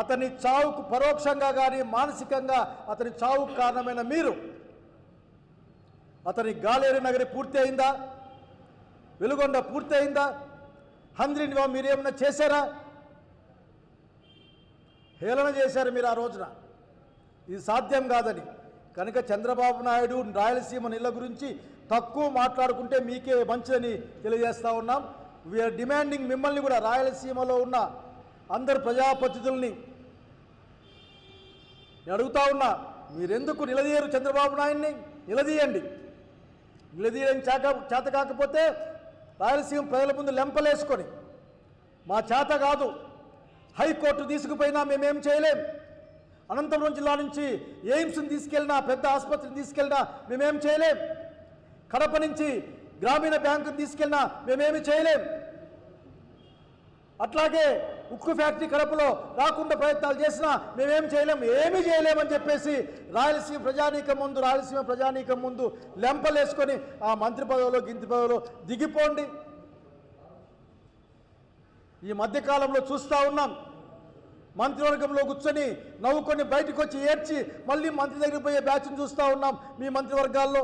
అతని చావుకు పరోక్షంగా కానీ మానసికంగా అతని చావుకు కారణమైన మీరు అతని గాలేరు నగరి పూర్తి అయిందా వెలుగొండ పూర్తి అయిందా హంద్రినివా మీరేమన్నా చేశారా? హేళన చేశారు మీరు ఆ రోజున. ఇది సాధ్యం కాదని. కనుక చంద్రబాబు నాయుడు రాయలసీమ నీళ్ళ గురించి తక్కువ మాట్లాడుకుంటే మీకే మంచిదని తెలియజేస్తా ఉన్నాం. వీఆర్ డిమాండింగ్ మిమ్మల్ని కూడా రాయలసీమలో ఉన్న అందరు ప్రజాప్రతినిధుల్ని. నేను అడుగుతా ఉన్నా మీరెందుకు నిలదీయరు చంద్రబాబు నాయుడిని? నిలదీయండి. నిలదీయడం చేత చేత కాకపోతే రాయలసీమ ప్రజల ముందు లెంపలేసుకొని మా చేత కాదు హైకోర్టు తీసుకుపోయినా మేమేం చేయలేం. అనంతపురం జిల్లా నుంచి ఎయిమ్స్ని తీసుకెళ్ళినా పెద్ద ఆసుపత్రిని తీసుకెళ్ళినా మేమేం చేయలేం. కడప నుంచి గ్రామీణ బ్యాంకుని తీసుకెళ్ళినా మేమేమి చేయలేం. అట్లాగే ఉక్కు ఫ్యాక్టరీ కడపలో రాకుండా ప్రయత్నాలు చేసినా మేమేం చేయలేం ఏమీ చేయలేమని చెప్పేసి రాయలసీమ ప్రజానీకం ముందు రాయలసీమ ప్రజానీకం ముందు లెంపలేసుకొని ఆ మంత్రి పదవిలో గింతి పదవిలో దిగిపోండి. ఈ మధ్యకాలంలో చూస్తూ ఉన్నాం. మంత్రివర్గంలో కూర్చొని నవ్వుకొని బయటకు వచ్చి ఏడ్చి మళ్ళీ మంత్రి దగ్గర పోయే బ్యాచ్ని చూస్తూ ఉన్నాం మీ మంత్రివర్గాల్లో.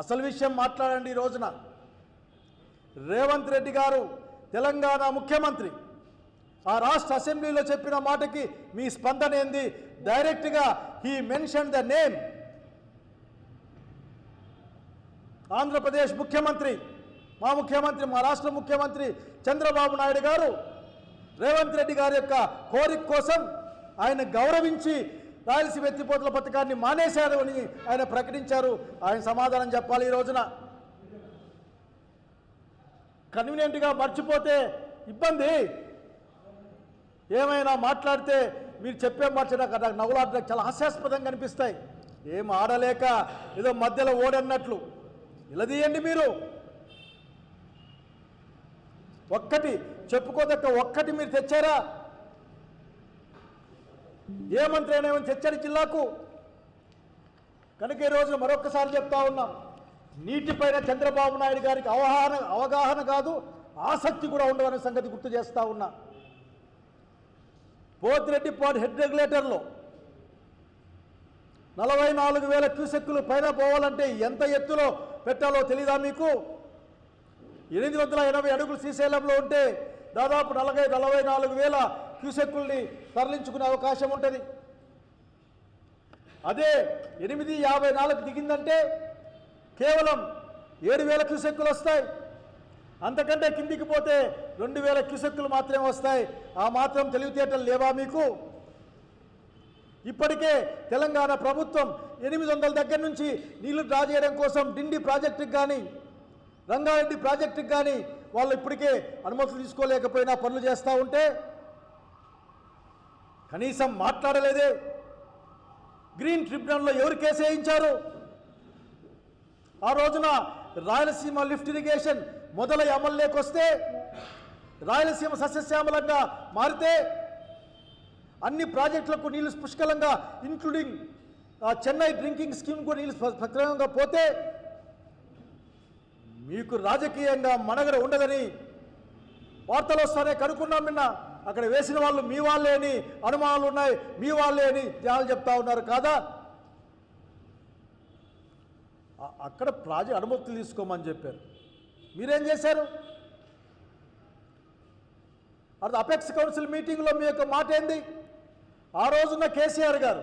అసలు విషయం మాట్లాడండి ఈ రోజున. రేవంత్ రెడ్డి గారు తెలంగాణ ముఖ్యమంత్రి. ఆ రాష్ట్ర అసెంబ్లీలో చెప్పిన మాటకి మీ స్పందన ఏంది? డైరెక్ట్గా he mention the name. Andhra Pradesh ముఖ్యమంత్రి మా ముఖ్యమంత్రి మా రాష్ట్ర ముఖ్యమంత్రి చంద్రబాబు నాయుడు గారు రేవంత్ రెడ్డి గారి యొక్క కోరిక కోసం ఆయన గౌరవించి రాయలసీమ ఎత్తిపోతల పథకాన్ని మానేశారు అని ఆయన ప్రకటించారు. ఆయన సమాధానం చెప్పాలి ఈ రోజున. కన్వీనియంట్గా మర్చిపోతే ఇబ్బంది. ఏమైనా మాట్లాడితే మీరు చెప్పే మాట నాకు నాకు నవ్వులాట చాలా హాస్యాస్పదంగా అనిపిస్తాయి. ఏం ఆడలేక ఏదో మధ్యలో ఓడన్నట్లు. నిలదీయండి మీరు. ఒక్కటి చెప్పుకోదక్క ఒక్కటి మీరు తెచ్చారా? ఏ మంత్రి అయినా ఏమైనా తెచ్చారు జిల్లాకు? కనుక ఈరోజు మరొకసారి మరొక్కసారి చెప్తా ఉన్నాం నీటిపైన చంద్రబాబు నాయుడు గారికి అవగాహన అవగాహన కాదు ఆసక్తి కూడా ఉండదనే సంగతి గుర్తు చేస్తా ఉన్నా. పోతిరెడ్డి పాట్ హెడ్ రెగ్యులేటర్లో నలభై నాలుగు వేల క్యూసెక్కులు పైన పోవాలంటే ఎంత ఎత్తులో పెట్టాలో తెలీదా మీకు? ఎనిమిది వందల ఎనభై అడుగులు శ్రీశైలంలో ఉంటే దాదాపు నలభై నలభై నాలుగు వేల క్యూసెక్కుల్ని తరలించుకునే అవకాశం ఉంటుంది. అదే ఎనిమిది యాభై నాలుగు దిగిందంటే కేవలం ఏడు వేల క్యూసెక్కులు వస్తాయి. అంతకంటే కిందికి పోతే రెండు వేల క్యూసెక్కులు మాత్రమే వస్తాయి. ఆ మాత్రం తెలివితేటలు లేవా మీకు? ఇప్పటికే తెలంగాణ ప్రభుత్వం ఎనిమిది వందల దగ్గర నుంచి నీళ్ళు డ్రా చేయడం కోసం డిండి ప్రాజెక్టుకి కానీ రంగారెడ్డి ప్రాజెక్టుకి కానీ వాళ్ళు ఇప్పటికే అనుమతులు తీసుకోలేకపోయినా పనులు చేస్తూ ఉంటే కనీసం మాట్లాడలేదే. గ్రీన్ ట్రిబ్యునల్లో ఎవరు కేసు వేయించారు? ఆ రోజున రాయలసీమ లిఫ్ట్ ఇరిగేషన్ మొదలై అమల్లోకి వస్తే రాయలసీమ సస్యశ్యామలంగా మారితే అన్ని ప్రాజెక్టులకు నీళ్ళు పుష్కలంగా ఇంక్లూడింగ్ చెన్నై డ్రింకింగ్ స్కీమ్ కూడా నీళ్ళు సక్రమంగా పోతే మీకు రాజకీయంగా మనగడ ఉండదని వార్తలు వస్తానే కనుక్కున్నాం నిన్న. అక్కడ వేసిన వాళ్ళు మీ వాళ్ళే అని అనుమానాలు ఉన్నాయి మీ వాళ్ళే అని జనాలు చెప్తా ఉన్నారు కాదా? అక్కడ ప్రాజెక్ట్ అనుమతులు తీసుకోమని చెప్పారు. మీరేం చేశారు? అది అపెక్స్ కౌన్సిల్ మీటింగ్లో మీ యొక్క మాట ఏంది? ఆ రోజున కేసీఆర్ గారు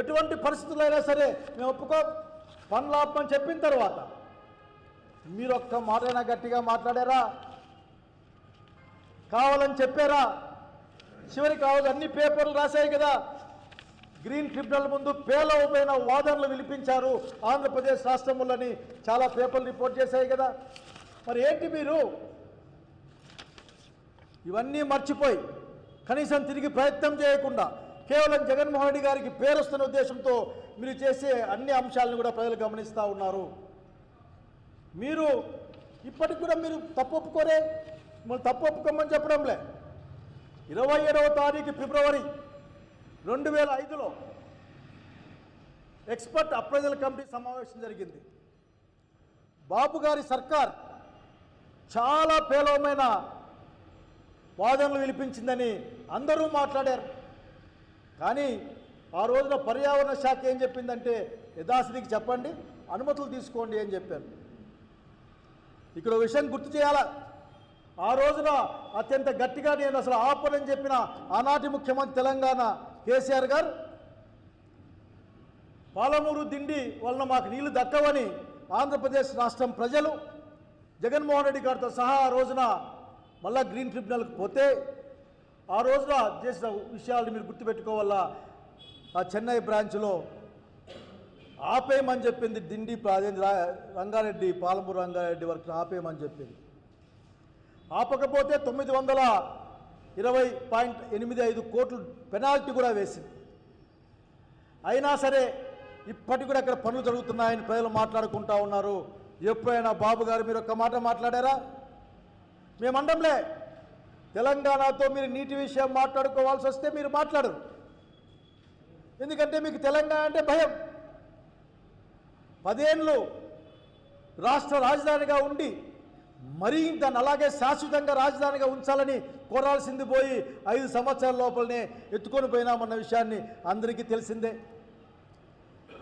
ఎటువంటి పరిస్థితులు అయినా సరే మేము ఒప్పుకో పనులు ఆపమని చెప్పిన తర్వాత మీరు ఒక్క మాటైనా గట్టిగా మాట్లాడారా? కావాలని చెప్పారా? చివరికి కావాలి అన్ని పేపర్లు రాశాయి కదా గ్రీన్ ట్రిబ్యునల్ ముందు పేలవమైన వాదనలు వినిపించారు ఆంధ్రప్రదేశ్ రాష్ట్రములని. చాలా పేపర్లు రిపోర్ట్ చేశాయి కదా. మరి ఏంటి మీరు? ఇవన్నీ మర్చిపోయి కనీసం తిరిగి ప్రయత్నం చేయకుండా కేవలం జగన్మోహన్ రెడ్డి గారికి పేరు వస్తున్న ఉద్దేశంతో మీరు చేసే అన్ని అంశాలను కూడా ప్రజలు గమనిస్తూ ఉన్నారు. మీరు ఇప్పటికి కూడా మీరు తప్పు ఒప్పుకోరే. మనం తప్పు ఒప్పుకోమని చెప్పడంలే. ఇరవై ఏడవ తారీఖు ఫిబ్రవరి రెండు వేల ఐదులో ఎక్స్పర్ట్ అప్రైజల్ కమిటీ సమావేశం జరిగింది. బాబు గారి సర్కార్ చాలా పేలవమైన వాదనలు వినిపించిందని అందరూ మాట్లాడారు. కానీ ఆ రోజున పర్యావరణ శాఖ ఏం చెప్పిందంటే యథాస్థితికి చెప్పండి అనుమతులు తీసుకోండి అని చెప్పారు. ఇక్కడ విషయం గుర్తు చేయాలా? ఆ రోజున అత్యంత గట్టిగా నేను అసలు ఆపనని చెప్పిన ఆనాటి ముఖ్యమంత్రి తెలంగాణ కేసీఆర్ గారు పాలమూరు దిండి వలన మాకు నీళ్ళు దక్కవని ఆంధ్రప్రదేశ్ రాష్ట్రం ప్రజలు జగన్మోహన్ రెడ్డి గారితో సహా ఆ రోజున మళ్ళా గ్రీన్ ట్రిబ్యునల్కి పోతే ఆ రోజున చేసిన విషయాలను మీరు గుర్తుపెట్టుకోవాలా? ఆ చెన్నై బ్రాంచ్లో ఆపేయమని చెప్పింది దిండి అదేంటి రంగారెడ్డి పాలమూరు రంగారెడ్డి వరకు ఆపేయమని చెప్పింది. ఆపకపోతే తొమ్మిది వందల ఇరవై పాయింట్ ఎనిమిది ఐదు కోట్లు పెనాల్టీ కూడా వేసింది. అయినా సరే ఇప్పటికి కూడా అక్కడ పనులు జరుగుతున్నాయని ప్రజలు మాట్లాడుకుంటా ఉన్నారు. ఎప్పుడైనా బాబు గారు మీరు ఒక్క మాట మాట్లాడారా? మేమండంలే తెలంగాణతో మీరు నీటి విషయం మాట్లాడుకోవాల్సి వస్తే మీరు మాట్లాడరు. ఎందుకంటే మీకు తెలంగాణ అంటే భయం. పదేళ్ళు రాష్ట్ర రాజధానిగా ఉండి మరీ దాన్ని అలాగే శాశ్వతంగా రాజధానిగా ఉంచాలని కోరాల్సింది పోయి ఐదు సంవత్సరాల లోపలనే ఎత్తుకొని పోయినామన్న విషయాన్ని అందరికీ తెలిసిందే.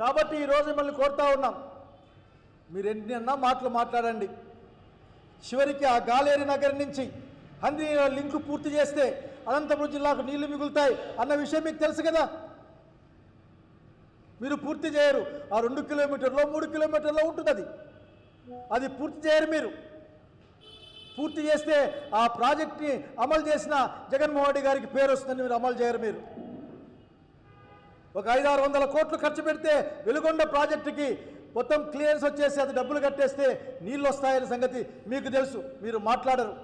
కాబట్టి ఈరోజు మిమ్మల్ని కోరుతా ఉన్నాం. మీరు ఎన్ని అన్నా మాటలు మాట్లాడండి. చివరికి ఆ గాలేరి నగరం నుంచి హంది లింక్ పూర్తి చేస్తే అనంతపురం జిల్లాకు నీళ్ళు మిగులుతాయి అన్న విషయం మీకు తెలుసు కదా. మీరు పూర్తి చేయరు. ఆ రెండు కిలోమీటర్లో మూడు కిలోమీటర్లో ఉంటుంది అది అది పూర్తి చేయరు మీరు. పూర్తి చేస్తే ఆ ప్రాజెక్ట్ని అమలు చేసిన జగన్మోహన్ రెడ్డి గారికి పేరు వస్తుందని మీరు అమలు చేయరు మీరు. ఒక ఐదారు వందల కోట్లు ఖర్చు పెడితే వెలుగొండ ప్రాజెక్టుకి మొత్తం క్లియరెన్స్ వచ్చేసి అది డబ్బులు కట్టేస్తే నీళ్ళు వస్తాయనే సంగతి మీకు తెలుసు మీరు మాట్లాడరు.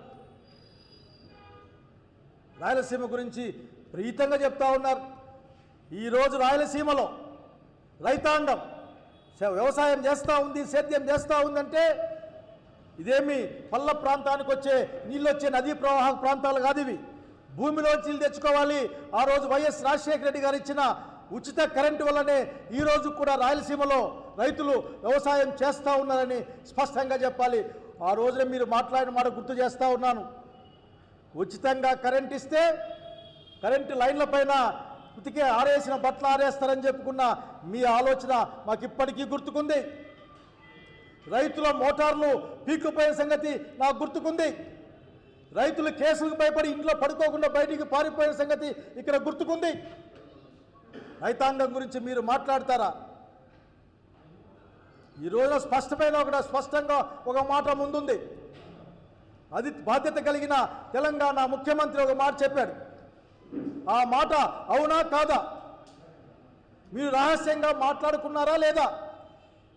రాయలసీమ గురించి ప్రీతంగా చెప్తా ఉన్నారు. ఈరోజు రాయలసీమలో రైతాంగం వ్యవసాయం చేస్తూ ఉంది సేద్యం చేస్తూ ఉందంటే ఇదేమి పల్ల ప్రాంతానికి వచ్చే నీళ్ళు వచ్చే నదీ ప్రవాహ ప్రాంతాలు కాదు ఇవి భూమిలోంచి నీళ్ళు తెచ్చుకోవాలి. ఆ రోజు వైఎస్ రాజశేఖర రెడ్డి గారు ఇచ్చిన ఉచిత కరెంటు వల్లనే ఈ రోజు కూడా రాయలసీమలో రైతులు వ్యవసాయం చేస్తూ ఉన్నారని స్పష్టంగా చెప్పాలి. ఆ రోజున మీరు మాట్లాడిన మాట గుర్తు చేస్తూ ఉన్నాను. ఉచితంగా కరెంట్ ఇస్తే కరెంటు లైన్ల పైన ఉతికే ఆరేసిన బట్టలు ఆరేస్తారని చెప్పుకున్న మీ ఆలోచన మాకు ఇప్పటికీ గుర్తుకుంది. రైతుల మోటార్లు పీక్కుపోయిన సంగతి నాకు గుర్తుకుంది. రైతులు కేసులకు భయపడి ఇంట్లో పడుకోకుండా బయటికి పారిపోయిన సంగతి ఇక్కడ గుర్తుకుంది. రైతాంగం గురించి మీరు మాట్లాడతారా? ఈ స్పష్టమైన ఒక స్పష్టంగా ఒక మాట ముందుంది. అది బాధ్యత కలిగిన తెలంగాణ ముఖ్యమంత్రి ఒక మాట చెప్పాడు. ఆ మాట అవునా కాదా? మీరు రహస్యంగా మాట్లాడుకున్నారా లేదా?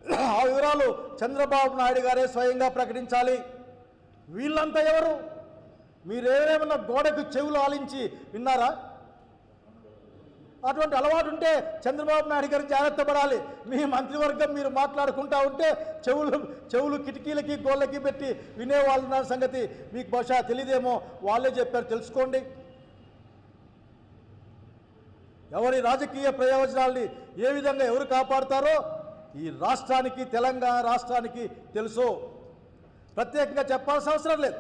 ఆ వివరాలు చంద్రబాబు నాయుడు గారే స్వయంగా ప్రకటించాలి. వీళ్ళంతా ఎవరు? మీరేమన్నా గోడకు చెవులు ఆలించి విన్నారా? అటువంటి అలవాటు ఉంటే చంద్రబాబు నాయుడు గారు జాగ్రత్త పడాలి. మీ మంత్రివర్గం మీరు మాట్లాడుకుంటా ఉంటే చెవులు చెవులు కిటికీలకి గోళ్ళకి పెట్టి వినేవాళ్ళ సంగతి. మీకు బహుశా తెలియదేమో వాళ్ళే చెప్పారు తెలుసుకోండి. ఎవరి రాజకీయ ప్రయోజనాల్ని ఏ విధంగా ఎవరు కాపాడుతారో ఈ రాష్ట్రానికి తెలంగాణ రాష్ట్రానికి తెలుసు. ప్రత్యేకంగా చెప్పాల్సిన అవసరం లేదు.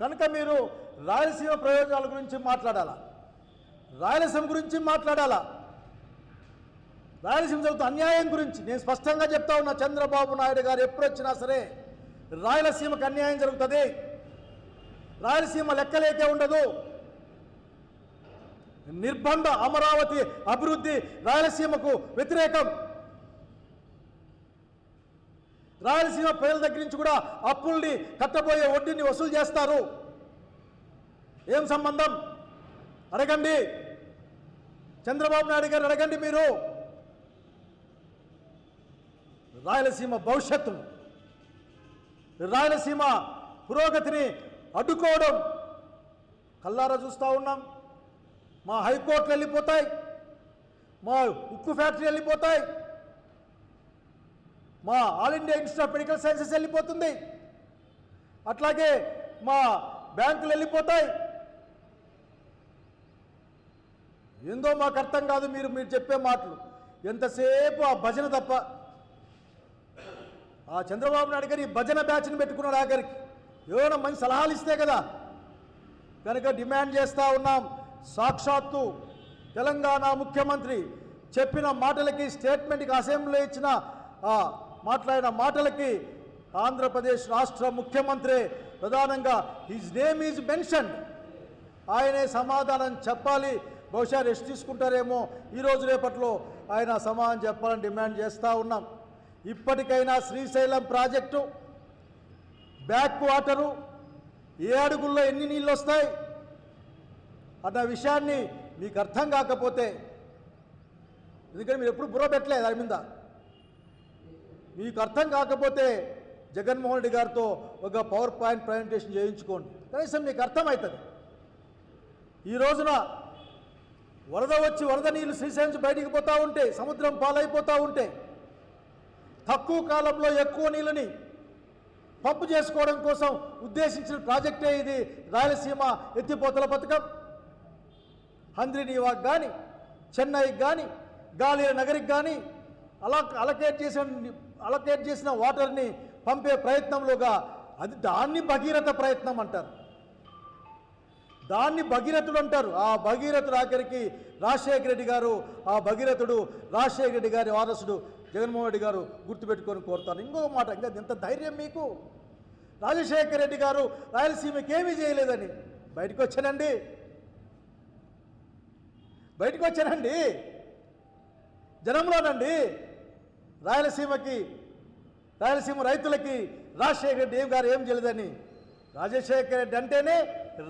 కనుక మీరు రాయలసీమ ప్రయోజనాల గురించి మాట్లాడాలా? రాయలసీమ గురించి మాట్లాడాలా? రాయలసీమ జరుగుతున్న అన్యాయం గురించి నేను స్పష్టంగా చెప్తా ఉన్నా. చంద్రబాబు నాయుడు గారు ఎప్పుడు వచ్చినా సరే రాయలసీమకు అన్యాయం జరుగుతుంది. రాయలసీమ లెక్కలేకే ఉండదు. నిర్బంధ అమరావతి అభివృద్ధి రాయలసీమకు వ్యతిరేకం. రాయలసీమ ప్రజల దగ్గర నుంచి కూడా అప్పుల్ని కట్టబోయే వడ్డీని వసూలు చేస్తారు. ఏం సంబంధం? అడగండి. చంద్రబాబు నాయుడు గారు అడగండి మీరు. రాయలసీమ భవిష్యత్తును. రాయలసీమ పురోగతిని అడ్డుకోవడం. కల్లారా చూస్తూ ఉన్నాం. మా హైకోర్టులు వెళ్ళిపోతాయి. మా ఉక్కు ఫ్యాక్టరీ వెళ్ళిపోతాయి. మా All India Institute of Medical Sciences వెళ్ళిపోతుంది. అట్లాగే మా బ్యాంకులు వెళ్ళిపోతాయి. ఏందో మాకు అర్థం కాదు మీరు మీరు చెప్పే మాటలు. ఎంతసేపు ఆ భజన తప్ప? ఆ చంద్రబాబు నాయుడు గారు ఈ భజన బ్యాచ్ని పెట్టుకున్నాడు ఆఖరికి ఏమైనా మంచి సలహాలు ఇస్తే కదా? కనుక డిమాండ్ చేస్తూ ఉన్నాం. సాక్షాత్తు తెలంగాణ ముఖ్యమంత్రి చెప్పిన మాటలకి స్టేట్మెంట్కి అసెంబ్లీ ఇచ్చిన మాట్లాడిన మాటలకి ఆంధ్రప్రదేశ్ రాష్ట్ర ముఖ్యమంత్రి ప్రధానంగా హిజ్ నేమ్ ఈజ్ మెన్షన్ ఆయనే సమాధానం చెప్పాలి. బహుశా రెస్ట్ తీసుకుంటారేమో. ఈరోజు రేపట్లో ఆయన సమాధానం చెప్పాలని డిమాండ్ చేస్తూ ఉన్నాం. ఇప్పటికైనా శ్రీశైలం ప్రాజెక్టు బ్యాక్ వాటరు ఏ అడుగుల్లో ఎన్ని నీళ్ళు వస్తాయి అన్న విషయాన్ని మీకు అర్థం కాకపోతే ఎందుకంటే మీరు ఎప్పుడు బుర్ర పెట్టలేదు దాని మీద. మీకు అర్థం కాకపోతే జగన్మోహన్ రెడ్డి గారితో ఒక పవర్ పాయింట్ ప్రజెంటేషన్ చేయించుకోండి. కనీసం మీకు అర్థమవుతుంది. ఈ రోజున వరద వచ్చి వరద నీళ్ళు శ్రీశైలం బయటికి పోతూ ఉంటే సముద్రం పాలైపోతూ ఉంటే తక్కువ కాలంలో ఎక్కువ నీళ్ళని పంపు చేసుకోవడం కోసం ఉద్దేశించిన ప్రాజెక్టే ఇది. రాయలసీమ ఎత్తిపోతల పథకం హంద్రినీవాక్ కానీ చెన్నైకి కానీ గాలి నగరికి కానీ అలా అలకేట్ చేసిన అలకేట్ చేసిన వాటర్ని పంపే ప్రయత్నంలోగా అది దాన్ని భగీరథ ప్రయత్నం అంటారు. దాన్ని భగీరథుడు అంటారు. ఆ భగీరథుడు ఆఖరికి రాజశేఖర రెడ్డి గారు ఆ భగీరథుడు రాజశేఖర రెడ్డి గారి వారసుడు జగన్మోహన్ రెడ్డి గారు గుర్తుపెట్టుకొని కోరుతాను ఇంకొక మాట ఇంకా ఎంత ధైర్యం మీకు? రాజశేఖర రెడ్డి గారు రాయలసీమకి ఏమీ చేయలేదని. బయటకు వచ్చానండి. బయటకు వచ్చానండి. జనంలోనండి. రాయలసీమకి రాయలసీమ రైతులకి రాజశేఖర రెడ్డి ఏం గారు ఏం చేయలేదని. రాజశేఖర రెడ్డి అంటేనే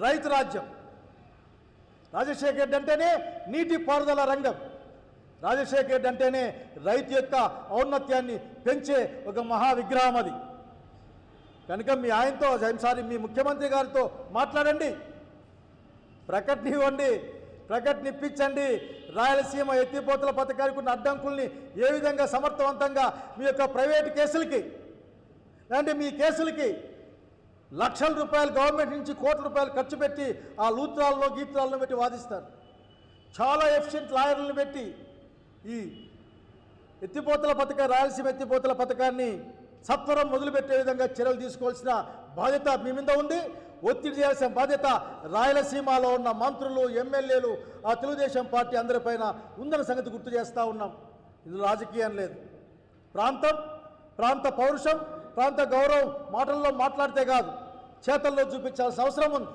రైతు రాజ్యం. రాజశేఖర రెడ్డి అంటేనే నీటి పారుదల రంగం. రాజశేఖర రెడ్డి అంటేనే రైతు యొక్క ఔన్నత్యాన్ని పెంచే ఒక మహా విగ్రహం అది. కనుక మీ ఆయనతో సారీ మీ ముఖ్యమంత్రి గారితో మాట్లాడండి. ప్రకటన ఇవ్వండి. ప్రకటన ఇప్పించండి. రాయలసీమ ఎత్తిపోతల పథకానికి ఉన్న అడ్డంకుల్ని ఏ విధంగా సమర్థవంతంగా మీ యొక్క ప్రైవేటు కేసులకి అంటే మీ కేసులకి లక్షల రూపాయలు గవర్నమెంట్ నుంచి కోట్ల రూపాయలు ఖర్చు పెట్టి ఆ లూత్రాల్లో గీత్రాలను పెట్టి వాదిస్తారు. చాలా ఎఫిషియెంట్ లాయర్లను పెట్టి ఈ ఎత్తిపోతల పథకం రాయలసీమ ఎత్తిపోతల పథకాన్ని సత్వరం మొదలుపెట్టే విధంగా చర్యలు తీసుకోవాల్సిన బాధ్యత మీ మీద ఉంది. ఒత్తిడి చేయాల్సిన బాధ్యత రాయలసీమలో ఉన్న మంత్రులు ఎమ్మెల్యేలు ఆ తెలుగుదేశం పార్టీ అందరిపైన ఉందన్న సంగతి గుర్తు చేస్తూ ఉన్నాం. ఇది రాజకీయం లేదు. ప్రాంతం ప్రాంత పౌరుషం ప్రాంత గౌరవం మాటల్లో మాట్లాడితే కాదు చేతల్లో చూపించాల్సిన అవసరం ఉంది.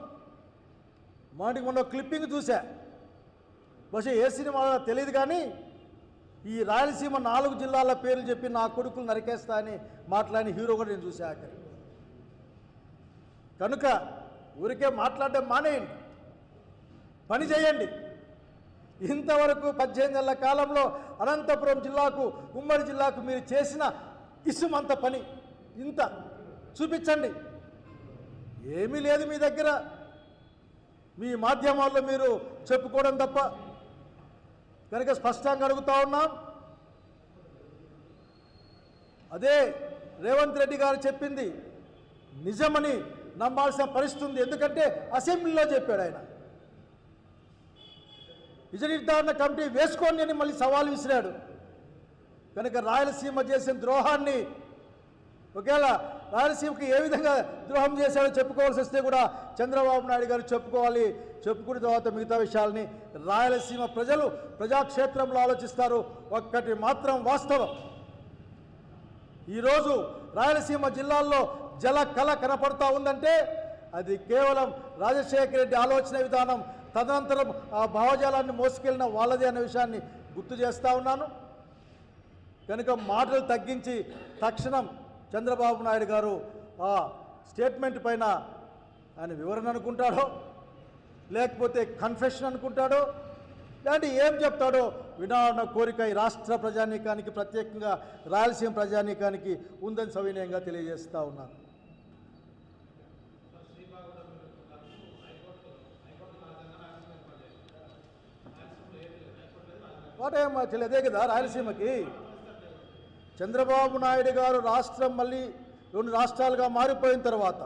మాటికి మొన్న క్లిప్పింగ్ చూసా బహుశా ఏ సినిమా తెలియదు కానీ ఈ రాయలసీమ నాలుగు జిల్లాల పేర్లు చెప్పి నా కొడుకులు నరికేస్తా అని మాట్లాడిన హీరో కూడా నేను చూసా అక్కడ కనుక ఊరికే మాట్లాడడం మానేయండి. పని చేయండి. ఇంతవరకు పద్దెనిమిది నెలల కాలంలో అనంతపురం జిల్లాకు ఉమ్మడి జిల్లాకు మీరు చేసిన ఇసుమంత పని. ఇంత. చూపించండి. ఏమీ లేదు మీ దగ్గర. మీ మాధ్యమాల్లో మీరు చెప్పుకోవడం తప్ప. కనుక స్పష్టంగా అడుగుతా ఉన్నాం. అదే రేవంత్ రెడ్డి గారు చెప్పింది నిజమని నమ్మాల్సిన పరిస్థితి ఉంది. ఎందుకంటే అసెంబ్లీలో చెప్పాడు ఆయన. నిజ నిర్ధారణ కమిటీ వేసుకోండి అని మళ్ళీ సవాల్ విసిరాడు. కనుక రాయలసీమ చేసిన ద్రోహాన్ని ఒకవేళ రాయలసీమకి ఏ విధంగా ద్రోహం చేశాడో చెప్పుకోవాల్సి వస్తే కూడా చంద్రబాబు నాయుడు గారు చెప్పుకోవాలి. చెప్పుకున్న తర్వాత మిగతా విషయాల్ని రాయలసీమ ప్రజలు ప్రజాక్షేత్రంలో ఆలోచిస్తారు. ఒక్కటి మాత్రం వాస్తవం. ఈరోజు రాయలసీమ జిల్లాల్లో జల కళ కనపడుతూ ఉందంటే అది కేవలం రాజశేఖర రెడ్డి ఆలోచన విధానం తదనంతరం ఆ భావజాలాన్ని మోసుకెళ్ళిన వాళ్ళదే అనే విషయాన్ని గుర్తు చేస్తూ ఉన్నాను. కనుక మాటలు తగ్గించి తక్షణం చంద్రబాబు నాయుడు గారు ఆ స్టేట్మెంట్ పైన ఆయన వివరణ అనుకుంటాడో లేకపోతే కన్ఫెషన్ అనుకుంటాడో లేదంటే ఏం చెప్తాడో వినాలన్న కోరిక ఈ రాష్ట్ర ప్రజానీకానికి ప్రత్యేకంగా రాయలసీమ ప్రజానీకానికి ఉందని సవినయంగా తెలియజేస్తూ ఉన్నాను. వాటేం తెలియదే కదా రాయలసీమకి? చంద్రబాబు నాయుడు గారు రాష్ట్రం మళ్ళీ రెండు రాష్ట్రాలుగా మారిపోయిన తర్వాత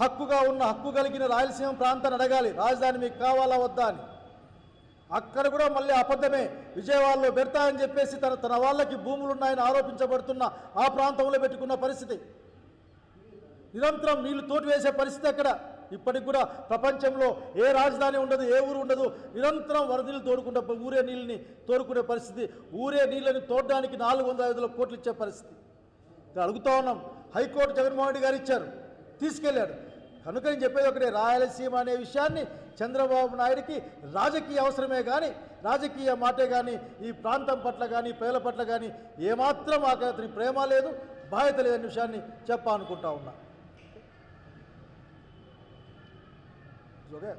హక్కుగా ఉన్న హక్కు కలిగిన రాయలసీమ ప్రాంతాన్ని అడగాలి. రాజధాని మీకు కావాలా వద్దా అని. అక్కడ కూడా మళ్ళీ అబద్ధమే. విజయవాడలో పెడతా అని చెప్పేసి తన తన వాళ్ళకి భూములు ఉన్నాయని ఆరోపించబడుతున్న ఆ ప్రాంతంలో పెట్టుకున్న పరిస్థితి. నిరంతరం నీళ్ళు తోటి వేసే పరిస్థితి అక్కడ ఇప్పటికి కూడా ప్రపంచంలో ఏ రాజధాని ఉండదు ఏ ఊరు ఉండదు. నిరంతరం వరదలు తోడుకుంటే ఊరే నీళ్ళని తోడుకునే పరిస్థితి. ఊరే నీళ్ళని తోడడానికి నాలుగు వందల ఐదు కోట్లు ఇచ్చే పరిస్థితి. అడుగుతా ఉన్నాం. హైకోర్టు జగన్మోహన్ రెడ్డి గారు ఇచ్చారు. తీసుకెళ్ళాడు. కనుక నేను చెప్పేది ఒకటే రాయలసీమ అనే విషయాన్ని చంద్రబాబు నాయుడికి రాజకీయ అవసరమే కానీ రాజకీయ మాటే కానీ ఈ ప్రాంతం పట్ల కానీ పేల పట్ల కానీ ఏమాత్రం మాకు అతని ప్రేమ లేదు బాధ్యత లేదనే విషయాన్ని చెప్పాలనుకుంటా ఉన్నా. ఓకే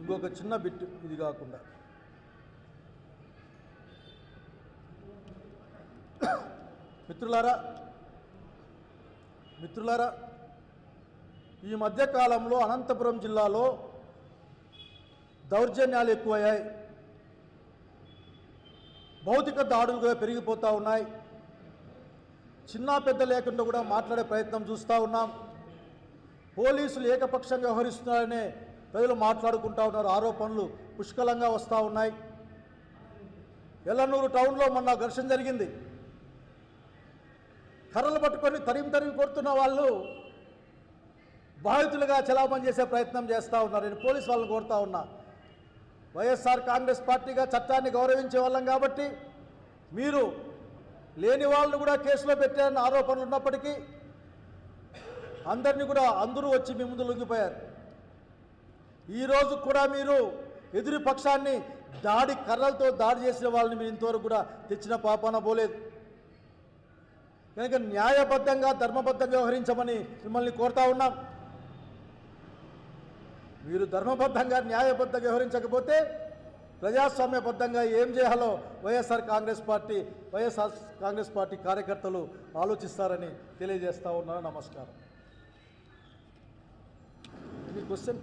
ఇంకొక చిన్న బిట్ ఇది కాకుండా. మిత్రులారా మిత్రులారా ఈ మధ్యకాలంలో అనంతపురం జిల్లాలో దౌర్జన్యాలు ఎక్కువయ్యాయి. భౌతిక దాడులు కూడా పెరిగిపోతూ ఉన్నాయి. చిన్న పెద్ద లేకుండా కూడా మాట్లాడే ప్రయత్నం చూస్తూ ఉన్నాం. పోలీసులు ఏకపక్షంగా వ్యవహరిస్తున్నారనే ప్రజలు మాట్లాడుకుంటా ఉన్నారు. ఆరోపణలు పుష్కలంగా వస్తూ ఉన్నాయి. ఎల్లనూరు టౌన్లో మొన్న ఘర్షణ జరిగింది. కర్రలు పట్టుకొని తరిమి తరిమి కొడుతున్న వాళ్ళు బాధితులుగా చలామణి చేసే ప్రయత్నం చేస్తూ ఉన్నారు. నేను పోలీస్ వాళ్ళని కోరుతా ఉన్నా. వైఎస్ఆర్ కాంగ్రెస్ పార్టీగా చట్టాన్ని గౌరవించే వాళ్ళం కాబట్టి మీరు లేని వాళ్ళని కూడా కేసులో పెట్టారన్న ఆరోపణలు ఉన్నప్పటికీ అందరినీ కూడా అందరూ వచ్చి మీ ముందు లొంగిపోయారు. ఈరోజు కూడా మీరు ఎదురు పక్షాన్ని దాడి కర్రలతో దాడి చేసిన వాళ్ళని మీరు ఇంతవరకు కూడా తెచ్చిన పాపాన పోలేదు. కనుక న్యాయబద్ధంగా ధర్మబద్ధంగా వ్యవహరించమని మిమ్మల్ని కోరుతా ఉన్నాం. మీరు ధర్మబద్ధంగా న్యాయబద్ధంగా వ్యవహరించకపోతే ప్రజాస్వామ్యబద్ధంగా ఏం చేయాలో YSR Congress party YSR Congress party కార్యకర్తలు ఆలోచిస్తారని తెలియజేస్తా ఉన్నాను. నమస్కారం. Any question